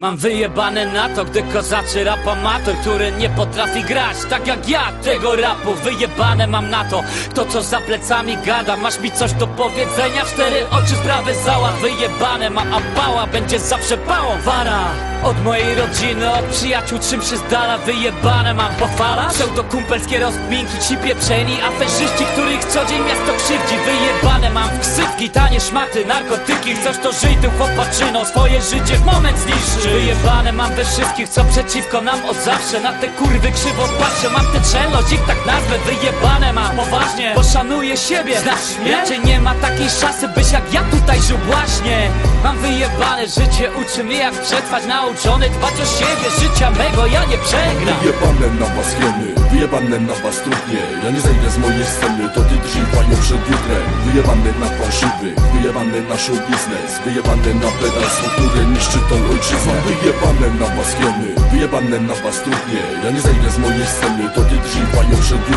Mam wyjebane na to, gdy kozaczy rap amator Który nie potrafi grać. Tak jak ja tego rapu Wyjebane mam na to, kto co za plecami gada Masz mi coś do powiedzenia, cztery oczy sprawy zała Wyjebane mam, a pała będzie zawsze pałą Wara. Od mojej rodziny, od przyjaciół czym się z dala Wyjebane mam po falach. Pseudokumpelskie rozkminki, ci pieprzeni Aferzyści, których co dzień miasto krzywdzi. Wyjebane mam w ksywki, tanie szmaty, narkotyki. Chcesz to żyj tym chłopaczyną, swoje życie w moment zniszczy Wyjebane mam we wszystkich, co przeciwko nam od zawsze. Na te kurwy krzywo patrzę, mam tę czelność, ich tak nazwę Wyjebane mam, poważnie, poszanuję siebie. Znasz mnie? Raczej nie ma takiej szansy, byś jak ja tutaj żył właśnie. Mam wyjebane życie, uczy mnie jak przetrwać. Nauczony dbać o siebie, życia mego ja nie przegram. Wyjebane na was hieny, wyjebane na was trudnie Ja nie zejdę z mojej sceny, to ty drzyj panią przed jutrem. Wyjebane na fałszywy, wyjebane na show biznes. Wyjebane na pedalstwo, które niszczy tą ojczyznę Wyjebane na was hieny, wyjebane na was trudnie Ja nie zejdę z mojej sceny, to ty drzyj panią przed jutrem